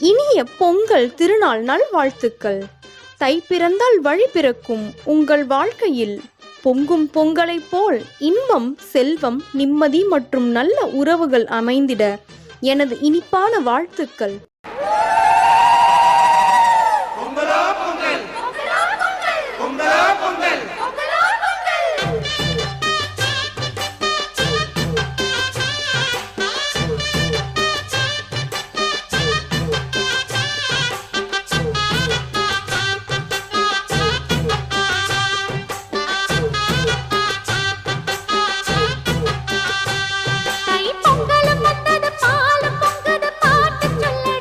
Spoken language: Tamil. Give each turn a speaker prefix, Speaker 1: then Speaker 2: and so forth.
Speaker 1: இனிய பொங்கல் திருநாள் நல்வாழ்த்துக்கள். தை பிறந்தால் வழி பிறக்கும் உங்கள் வாழ்க்கையில். பொங்கும் பொங்கலைப் போல் இன்பம் செல்வம் நிம்மதி மற்றும் நல்ல உறவுகள் அமைந்திட எனது இனிப்பான வாழ்த்துக்கள்.